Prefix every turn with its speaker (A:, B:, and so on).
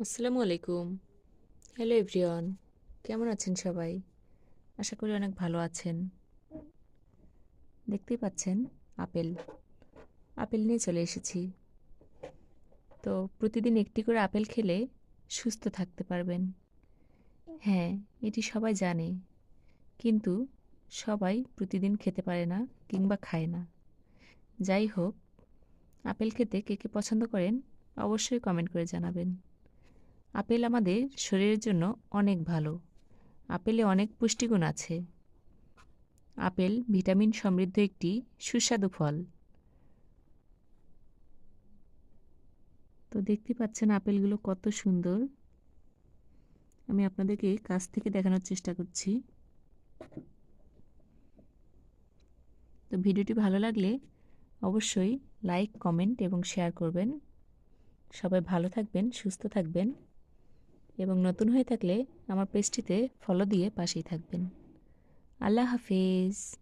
A: আসসালামু আলাইকুম। Hello everyone কেমন আছেন সবাই? আশা করি অনেক ভালো আছেন। দেখতেই পাচ্ছেন, আপেল। আপেল নিয়ে চলে এসেছি। তো প্রতিদিন একটি করে আপেল খেলে সুস্থ থাকতে পারবেন। হ্যাঁ এটি সবাই জানে। কিন্তু সবাই প্রতিদিন খেতে পারে না কিংবা খায় না। যাই হোক, আপেল খেতে কে কে পছন্দ করেন অবশ্যই কমেন্ট করে জানাবেন। আপেল আমাদের শরীরের জন্য অনেক ভালো। আপেলে অনেক পুষ্টিগুণ আছে। আপেল ভিটামিন সমৃদ্ধ একটি সুস্বাদু ফল। তো দেখতে পাচ্ছেন আপেলগুলো কত সুন্দর। আমি আপনাদেরকে কাছ থেকে দেখানোর চেষ্টা করছি। তো ভিডিওটি ভালো লাগলে অবশ্যই লাইক, কমেন্ট এবং শেয়ার করবেন। সবাই ভালো থাকবেন, সুস্থ থাকবেন। এবং নতুন হয়ে থাকলে আমার পেজটিতে ফলো দিয়ে পাশেই থাকবেন। আল্লাহ হাফিজ।